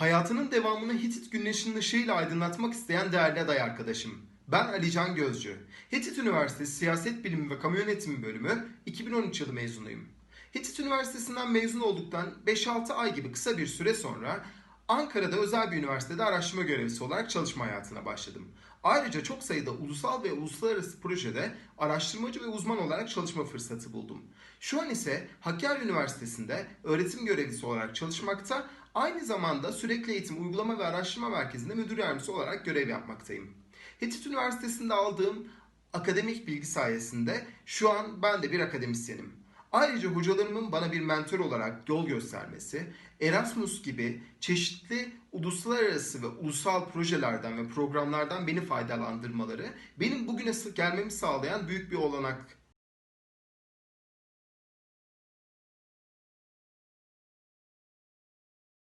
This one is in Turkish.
Hayatının devamını Hitit güneşinin ışığıyla aydınlatmak isteyen değerli aday arkadaşım. Ben Alican Gözcü. Hitit Üniversitesi Siyaset Bilimi ve Kamu Yönetimi bölümü 2013 yılı mezunuyum. Hitit Üniversitesi'nden mezun olduktan 5-6 ay gibi kısa bir süre sonra Ankara'da özel bir üniversitede araştırma görevlisi olarak çalışma hayatına başladım. Ayrıca çok sayıda ulusal ve uluslararası projede araştırmacı ve uzman olarak çalışma fırsatı buldum. Şu an ise Hakkari Üniversitesi'nde öğretim görevlisi olarak çalışmakta, aynı zamanda sürekli eğitim uygulama ve araştırma merkezinde müdür yardımcısı olarak görev yapmaktayım. Hitit Üniversitesi'nde aldığım akademik bilgi sayesinde şu an ben de bir akademisyenim. Ayrıca hocalarımın bana bir mentor olarak yol göstermesi, Erasmus gibi çeşitli uluslararası ve ulusal projelerden ve programlardan beni faydalandırmaları benim bugüne gelmemi sağlayan büyük bir olanak